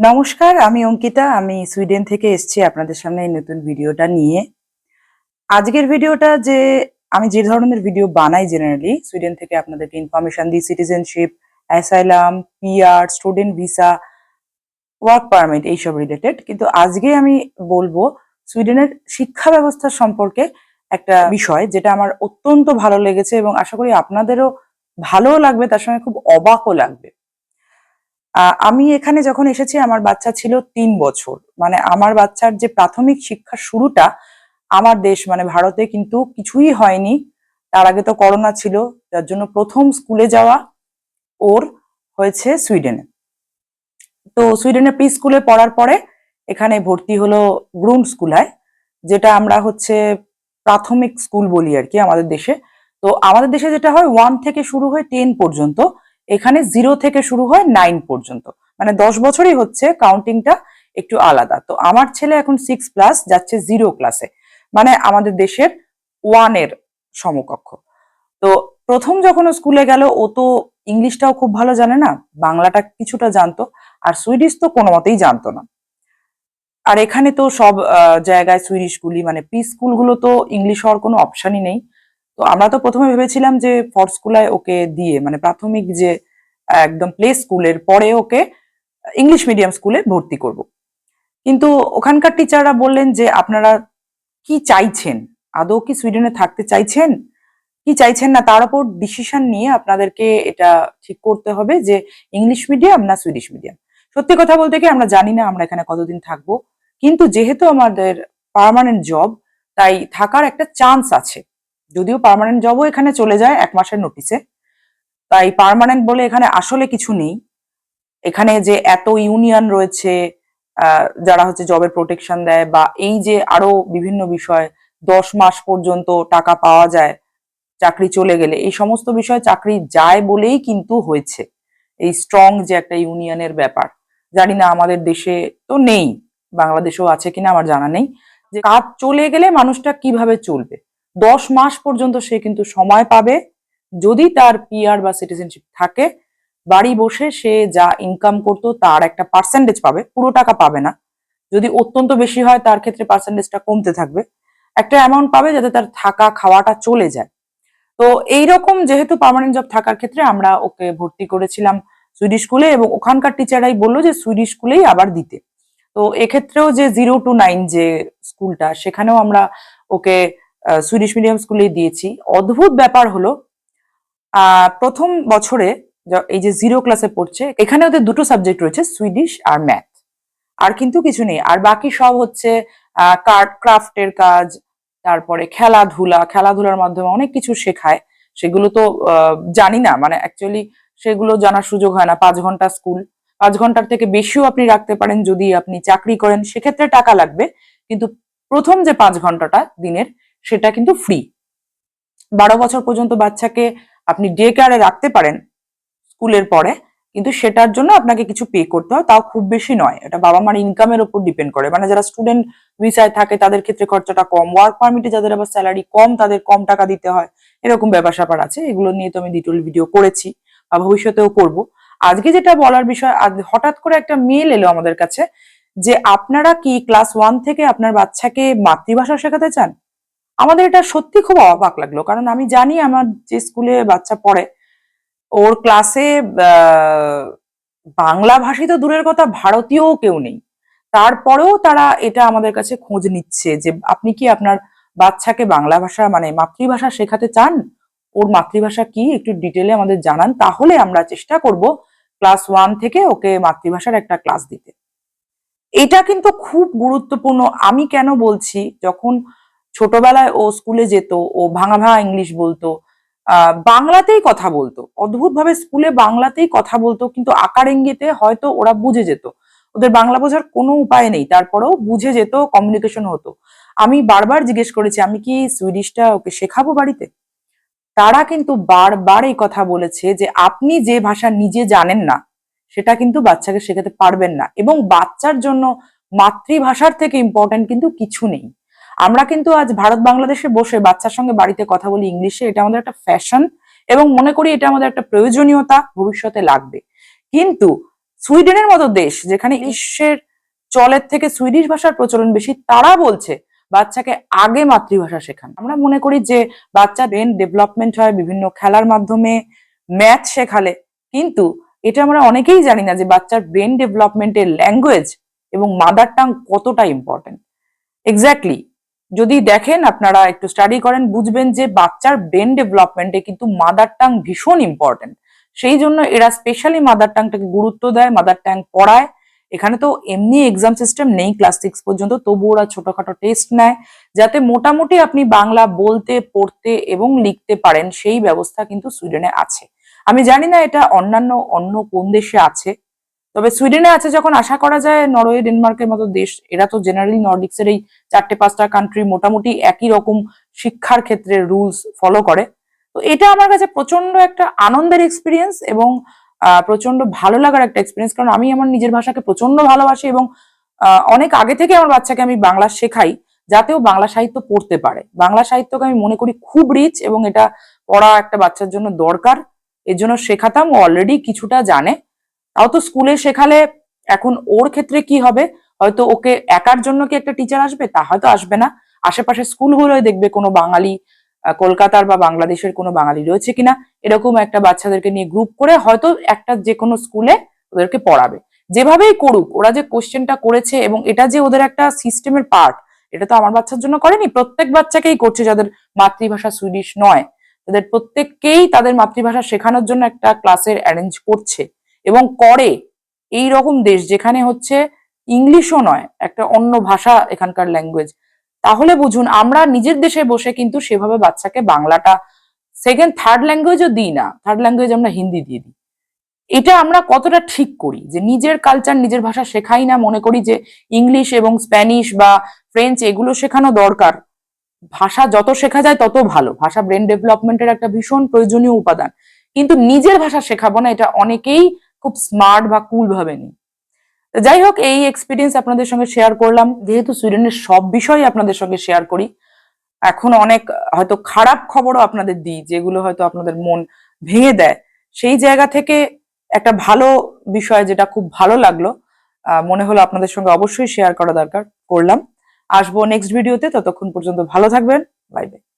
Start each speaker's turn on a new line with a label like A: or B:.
A: নমস্কার, আমি অঙ্কিতা। আমি সুইডেন থেকে এসেছি আপনাদের সামনে এই নতুন ভিডিওটা নিয়ে। আজকের ভিডিওটা যে আমি যে ধরনের ভিডিও বানাই জেনারেলি সুইডেন থেকে আপনাদেরকে ইনফরমেশন দিই citizenship asylum PR student visa work permit এইসব রিলেটেড কিন্তু আজকে আমি বলব সুইডেনের শিক্ষা ব্যবস্থা সম্পর্কে একটা বিষয় যেটা আমার অত্যন্ত ভালো লেগেছে এবং আশা করি আপনাদেরও ভালোও লাগবে, তার সঙ্গে খুব অবাকও লাগবে। আমি এখানে যখন এসেছি, আমার বাচ্চা ছিল তিন বছর। মানে আমার বাচ্চার যে প্রাথমিক শিক্ষার শুরুটা আমার দেশ মানে ভারতে কিন্তু কিছুই হয়নি। তার আগে তো করোনা ছিল, যার জন্য প্রথম স্কুলে যাওয়া ওর হয়েছে সুইডেনে। তো সুইডেনে প্রি স্কুলে পড়ার পরে এখানে ভর্তি হলো গ্রুম স্কুলায় যেটা আমরা হচ্ছে প্রাথমিক স্কুল বলি আর কি আমাদের দেশে। তো আমাদের দেশে যেটা হয় ওয়ান থেকে শুরু হয় টেন পর্যন্ত। এখানে জিরো থেকে শুরু হয় নাইন পর্যন্ত। মানে দশ বছরই হচ্ছে কাউন্টিংটা একটু আলাদা। তো আমার ছেলে এখন সিক্স প্লাস যাচ্ছে জিরো ক্লাসে মানে আমাদের দেশের ওয়ানের সমকক্ষ। তো প্রথম যখন স্কুলে গেল, ও তো ইংলিশটাও খুব ভালো জানে না, বাংলাটা কিছুটা জানতো, আর সুইডিশ তো কোনো মতেই জানতো না। আর এখানে তো সব জায়গায় সুইডিশগুলি মানে প্রি স্কুলগুলো তো ইংলিশ হওয়ার কোনো অপশনই নেই। তো আমরা তো প্রথমে ভেবেছিলাম যে ফর স্কুলায় ওকে দিয়ে মানে প্রাথমিক যে, একদম প্লে স্কুলের পরে ওকে ইংলিশ মিডিয়াম স্কুলে ভর্তি করব। কিন্তু ওখানকার টিচাররা বললেন যে, আপনারা কি চাইছেন? আদৌ কি সুইডেনে থাকতে চাইছেন? কি চাইছেন না? তার উপর ডিসিশন নিয়ে আপনাদেরকে এটা ঠিক করতে হবে যে ইংলিশ মিডিয়াম না সুইডিশ মিডিয়াম সত্যি কথা বলতে কি আমরা জানি না আমরা এখানে কতদিন থাকব। কিন্তু যেহেতু আমাদের পার্মানেন্ট জব তাই থাকার একটা চান্স আছে। যদিও পার্মানেন্ট জবও এখানে চলে যায় এক মাসের নোটিসে তাই পার্মানেন্ট বলে এখানে আসলে কিছু নেই। এখানে যে এত ইউনিয়ন রয়েছে যারা হচ্ছে জবের প্রোটেকশন দেয় বা এই যে আরও বিভিন্ন বিষয়, দশ মাস পর্যন্ত টাকা পাওয়া যায়, চাকরি চলে গেলে, এই সমস্ত বিষয় চাকরি যায় বলেই কিন্তু হয়েছে। এই স্ট্রং যে একটা ইউনিয়নের ব্যাপার। জানি না আমাদের দেশে তো নেই, বাংলাদেশেও আছে কিনা আমার জানা নেই। যে কাজ চলে গেলে মানুষটা কীভাবে চলবে? দশ মাস পর্যন্ত সে কিন্তু সময় পাবে। যদি তার পিআর বা সিটিজেনশিপ থাকে, বাড়ি বসে সে যা ইনকাম করতো তার একটা পার্সেন্টেজ পাবে, পুরো টাকা পাবে না। যদি অত্যন্ত বেশি হয়, তার ক্ষেত্রে পার্সেন্টেজটা কমতে থাকবে। একটা অ্যামাউন্ট পাবে যাতে তার থাকা, খাওয়াটা চলে যায়। তো এইরকম যেহেতু পার্মানেন্ট জব থাকার ক্ষেত্রে আমরা ওকে ভর্তি করেছিলাম সুইডিশ স্কুলে এবং ওখানকার টিচাররাই বলল যে সুইডিশ স্কুলেই আবার দিতে। তো এক্ষেত্রেও যে জিরো টু নাইন যে স্কুলটা সেখানেও আমরা ওকে সুইডিশ মিডিয়াম স্কুলেই দিয়েছি। অদ্ভুত ব্যাপার হলো প্রথম বছরে এই যে জিরো ক্লাসে পড়ছে, এখানে ওদের দুটো সাবজেক্ট রয়েছে সুইডিশ আর ম্যাথ আর কিন্তু কিছু নেই। আর বাকি সব হচ্ছে কার্ট ক্রাফটের কাজ, তারপরে খেলাধুলা, খেলাধুলার মাধ্যমে অনেক কিছু শেখায়। সেগুলো তো জানি না। মানে অ্যাকচুয়ালি সেগুলো জানার সুযোগ হয় না। পাঁচ ঘণ্টা স্কুল পাঁচ ঘণ্টার থেকে বেশিও আপনি রাখতে পারেন যদি আপনি চাকরি করেন। সেক্ষেত্রে টাকা লাগবে। কিন্তু প্রথম যে পাঁচ ঘন্টাটা দিনের সেটা কিন্তু ফ্রি বারো বছর পর্যন্ত বাচ্চাকে আপনি ডে কেয়ারে রাখতে পারেন স্কুলের পরে, কিন্তু সেটার জন্য আপনাকে কিছু পে করতে হয়, তাও খুব বেশি নয়। এটা বাবা মার ইনকামের উপর ডিপেন্ড করে। মানে যারা স্টুডেন্ট ভিসায় থাকে, তাদের ক্ষেত্রে খরচাটা কম। ওয়ার্ক পারমিটে যাদের আবার স্যালারি কম, তাদের কম টাকা দিতে হয়। এরকম ব্যাপার স্যাপার আছে। এগুলো নিয়ে তো আমি ডিটেল ভিডিও করেছি বা ভবিষ্যতেও করব। আজকে যেটা বলার বিষয় হঠাৎ করে একটা মেল এলো আমাদের কাছে যে, আপনারা কি ক্লাস ওয়ান থেকে আপনার বাচ্চাকে মাতৃভাষা শেখাতে চান? আমাদের এটা সত্যি খুব অবাক লাগল। কারণ আমি জানি আমার যে স্কুলে বাচ্চা পড়ে, ওর ক্লাসে বাংলা ভাষী তো দূরের কথা ভারতীয় কেউ নেই। তারপরেও তারা এটা আমাদের কাছে খোঁজ নিচ্ছে যে আপনি কি আপনার বাচ্চাকে বাংলা ভাষা মানে মাতৃভাষা শেখাতে চান? ওর মাতৃভাষা কি? একটু ডিটেলে আমাদের জানান, তাহলে আমরা চেষ্টা করব ক্লাস ওয়ান থেকে ওকে মাতৃভাষার একটা ক্লাস দিতে। এটা কিন্তু খুব গুরুত্বপূর্ণ। আমি কেন বলছি, যখন ছোটবেলায় ও স্কুলে যেত, ও ভাঙা ভাঙা ইংলিশ বলতো বাংলাতেই কথা বলতো। অদ্ভুত ভাবে স্কুলে বাংলাতেই কথা বলতো, কিন্তু আকার ইঙ্গিতে হয়তো ওরা বুঝে যেত। ওদের বাংলা বোঝার কোনো উপায় নেই, তারপরেও বুঝে যেত কমিউনিকেশন হতো। আমি বারবার জিজ্ঞেস করেছি, আমি কি সুইডিশটা ওকে শেখাবো বাড়িতে? তারা কিন্তু বারবার এই কথা বলেছে যে, আপনি যে ভাষা নিজে জানেন না, সেটা কিন্তু বাচ্চাকে শেখাতে পারবেন না। এবং বাচ্চার জন্য মাতৃভাষার থেকে ইম্পর্টেন্ট কিন্তু কিছু নেই। আমরা কিন্তু আজ ভারত বাংলাদেশে বসে বাচ্চার সঙ্গে বাড়িতে কথা বলি ইংলিশে এটা আমাদের একটা ফ্যাশন এবং মনে করি এটা আমাদের একটা প্রয়োজনীয়তা ভবিষ্যতে লাগবে। কিন্তু সুইডেনের মতো দেশ যেখানে বিশ্বের চলের থেকে সুইডিশ ভাষার প্রচলন বেশি তারা বলছে বাচ্চাকে আগে মাতৃভাষা শেখান। আমরা মনে করি যে বাচ্চা ব্রেন ডেভেলপমেন্ট হয় বিভিন্ন খেলার মাধ্যমে ম্যাথ শেখালে। কিন্তু এটা আমরা অনেকেই জানি না যে বাচ্চার ব্রেন ডেভেলপমেন্টের ল্যাঙ্গুয়েজ এবং মাদার টাং কতটা ইম্পর্টেন্ট এক্স্যাক্টলি যদি দেখেন আপনারা একটু স্টাডি করেন, বুঝবেন যে বাচ্চার ব্রেন ডেভেলপমেন্টে কিন্তু মাদার টাং ভীষণ ইম্পর্টেন্ট সেই জন্য এরা স্পেশালি মাদার টাংটাকে গুরুত্ব দেয় মাদার টাং পড়ায়। এখানে তো এমনি এক্সাম সিস্টেম নেই ক্লাস সিক্স পর্যন্ত, তবু ওরা ছোটখাটো টেস্ট নেয়, যাতে মোটামুটি আপনি বাংলা বলতে, পড়তে এবং লিখতে পারেন, সেই ব্যবস্থা কিন্তু সুইডেনে আছে। আমি জানি না এটা অন্যান্য অন্য কোন দেশে আছে। তবে সুইডেনে আছে যখন আশা করা যায় নরওয়ে, ডেনমার্কের মতো দেশ, এরা তো জেনারেলি নর্ডিক্সের এই চারটে পাঁচটা কান্ট্রি মোটামুটি একই রকম শিক্ষার ক্ষেত্রে রুলস ফলো করে। তো এটা আমার কাছে প্রচণ্ড একটা আনন্দের এক্সপিরিয়েন্স এবং প্রচণ্ড ভালো লাগার একটা এক্সপিরিয়েন্স কারণ আমি আমার নিজের ভাষাকে প্রচণ্ড ভালোবাসি এবং অনেক আগে থেকে আমার বাচ্চাকে আমি বাংলা শেখাই যাতেও বাংলা সাহিত্য পড়তে পারে। বাংলা সাহিত্যকে আমি মনে করি খুব রিচ এবং এটা পড়া একটা বাচ্চার জন্য দরকার। এর জন্য শেখাতাম অলরেডি কিছুটা জানে। তাও তো স্কুলে শেখালে এখন ওর ক্ষেত্রে কি হবে? হয়তো ওকে একার জন্য কি একটা টিচার আসবে? তা হয়তো আসবে না। আশেপাশে স্কুলগুলোয় দেখবে কোনো বাঙালি কলকাতার বা বাংলাদেশের কোনো বাঙালি রয়েছে কিনা? এরকম একটা বাচ্চাদেরকে নিয়ে গ্রুপ করে হয়তো একটা যে কোনো স্কুলে ওদেরকে পড়াবে। যেভাবেই করুক, ওরা যে কোশ্চেনটা করেছে এবং এটা যে ওদের একটা সিস্টেমের পার্ট এটা তো আমার বাচ্চার জন্য করেনি। প্রত্যেক বাচ্চাকেই করছে যাদের মাতৃভাষা সুইডিশ নয়। তাদের প্রত্যেককেই তাদের মাতৃভাষা শেখানোর জন্য একটা ক্লাসের অ্যারেঞ্জ করছে। এবং করে এই রকম দেশ যেখানে হচ্ছে ইংলিশও নয়, একটা অন্য ভাষা এখানকার ল্যাঙ্গুয়েজ তাহলে বুঝুন, আমরা নিজের দেশে বসে কিন্তু সেভাবে বাচ্চাকে বাংলাটা সেকেন্ড থার্ড ল্যাঙ্গুয়েজও দিই না। থার্ড ল্যাঙ্গুয়েজ আমরা হিন্দি দিয়ে দিই। এটা আমরা কতটা ঠিক করি? যে নিজের কালচার নিজের ভাষা শেখাই না, মনে করি যে ইংলিশ এবং স্প্যানিশ বা ফ্রেঞ্চ এগুলো শেখানো দরকার। ভাষা যত শেখা যায় তত ভালো। ভাষা ব্রেন ডেভেলপমেন্টের একটা ভীষণ প্রয়োজনীয় উপাদান। কিন্তু নিজের ভাষা শেখাবো না, এটা অনেকেই খুব স্মার্ট বা কুল ভাবে নি তো যাই হোক এই এক্সপিরিয়েন্স আপনাদের সঙ্গে শেয়ার করলাম। যেহেতু সুইডেনের সব বিষয় আপনাদের সঙ্গে শেয়ার করি, এখন অনেক, হয়তো খারাপ খবরও আপনাদের দিই, যেগুলো হয়তো আপনাদের মন ভেঙে দেয়। সেই জায়গা থেকে একটা ভালো বিষয় যেটা খুব ভালো লাগল মনে হলো আপনাদের সঙ্গে অবশ্যই শেয়ার করা দরকার, করলাম। আসব নেক্সট ভিডিওতে ততক্ষণ পর্যন্ত ভালো থাকবেন বাই বাই